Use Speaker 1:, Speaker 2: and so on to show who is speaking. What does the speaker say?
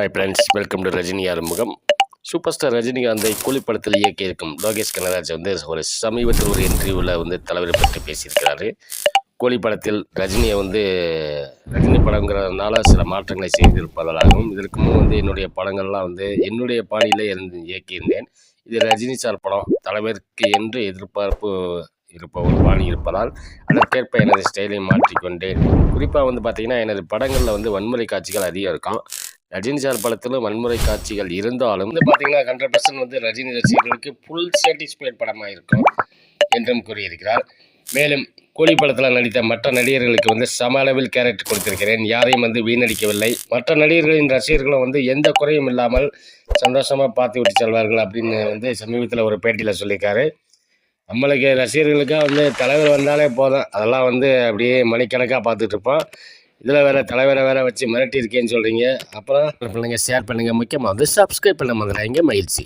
Speaker 1: Hi friends welcome to Rajini Arumugam super star ரஜினிகாந்தை கூலி படத்தில் இயக்கியிருக்கும் லோகேஷ் கனகராஜ் வந்து ஒரு சமீபத்தில் ஒரு இன்டர்வியூவில் வந்து தலைவரை பற்றி பேசியிருக்கிறாரு. கூலி படத்தில் ரஜினியை வந்து ரஜினி படங்கிறதுனால சில மாற்றங்களை செய்திருப்பதாகவும் இதற்கு முன் வந்து என்னுடைய படங்கள்லாம் வந்து என்னுடைய பாணியிலே இருந்து இயக்கியிருந்தேன். இது ரஜினி சார் படம் தலைவருக்கு என்று எதிர்பார்ப்பு இருப்ப ஒரு பாணி இருப்பதால் அதற்கேற்ப எனது ஸ்டைலை மாற்றிக்கொண்டேன். குறிப்பாக வந்து பார்த்திங்கன்னா எனது படங்களில் வந்து வன்முறை காட்சிகள் அதிகம் இருக்கும். ரஜினி சார் படத்திலும் வன்முறை காட்சிகள் இருந்தாலும் வந்து பார்த்தீங்கன்னா ஹண்ட்ரட் பர்சன்ட் வந்து ரஜினி ரசிகர்களுக்கு ஃபுல் சாட்டிஸ்ஃபைட் படமாக இருக்கும் என்றும் கூறியிருக்கிறார். மேலும் கூலி படத்தில் நடித்த மற்ற நடிகர்களுக்கு வந்து சம அளவில் கேரக்டர் கொடுத்திருக்கிறேன். யாரையும் வந்து வீணடிக்கவில்லை. மற்ற நடிகர்களின் ரசிகர்களும் வந்து எந்த குறையும் இல்லாமல் சந்தோஷமாக பார்த்து விட்டு செல்வார்கள் அப்படின்னு வந்து சமீபத்தில் ஒரு பேட்டியில் சொல்லியிருக்காரு. நம்மளுக்கு ரசிகர்களுக்காக வந்து தலைவர் வந்தாலே போதும். அதெல்லாம் வந்து அப்படியே மணிக்கணக்காக பார்த்துட்ருப்போம் இதில் வேறு தலைவரை வேறு வச்சு மிரட்டி இருக்கேன்னு சொல்கிறீங்க அப்புறம் பண்ணுங்கள் ஷேர் பண்ணுங்கள் முக்கியமாக வந்து சப்ஸ்கிரைப் பண்ண மாதிரி மகிழ்ச்சி.